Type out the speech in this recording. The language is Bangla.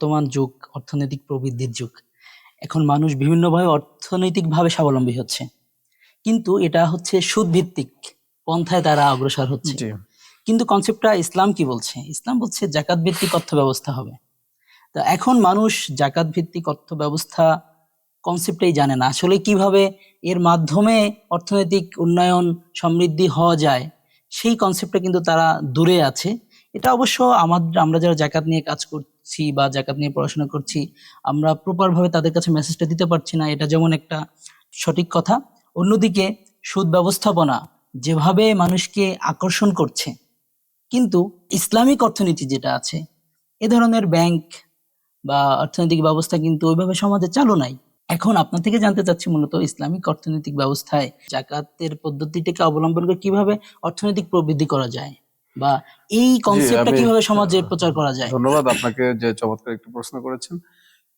বর্তমান যুগ অর্থনৈতিক প্রবৃদ্ধির যুগ। এখন মানুষ বিভিন্নভাবে অর্থনৈতিকভাবে স্বাবলম্বী হচ্ছে। কিন্তু এটা হচ্ছে সুদ ভিত্তিক পন্থায় তারা অগ্রসর হচ্ছে। কিন্তু কনসেপ্টটা ইসলাম কি বলছে? ইসলাম বলছে জাকাত ভিত্তিক অর্থ ব্যবস্থা হবে। তো এখন মানুষ জাকাত ভিত্তিক অর্থ ব্যবস্থা কনসেপ্টটাই জানে না। আসলে কীভাবে এর মাধ্যমে অর্থনৈতিক উন্নয়ন সমৃদ্ধি হওয়া যায় সেই কনসেপ্টটা কিন্তু তারা দূরে আছে। এটা অবশ্য আমাদের আমরা যারা জাকাত নিয়ে কাজ করছি বা জাকাত নিয়ে পড়াশোনা করছি, আমরা প্রপারভাবে তাদের কাছে মেসেজটা দিতে পারছি না। এটা যেমন একটা সঠিক কথা। অন্যদিকে সুদ ব্যবস্থাপনা যেভাবে মানুষকে আকর্ষণ করছে, কিন্তু ইসলামিক অর্থনীতি যেটা আছে, এ ধরনের ব্যাংক বা অর্থনৈতিক ব্যবস্থা কিন্তু ওইভাবে সমাজে চালু নাই। এখন আপনার থেকে জানতে চাচ্ছি মূলত ইসলামিক অর্থনৈতিক ব্যবস্থায় জাকাতের পদ্ধতিটাকে অবলম্বন করে কীভাবে অর্থনৈতিক প্রবৃদ্ধি করা যায়। বা এই কনসেপ্টটা কীভাবে সমাজে প্রচার করা যায়? ধন্যবাদ আপনাকে যে চমৎকার একটি প্রশ্ন করেছেন।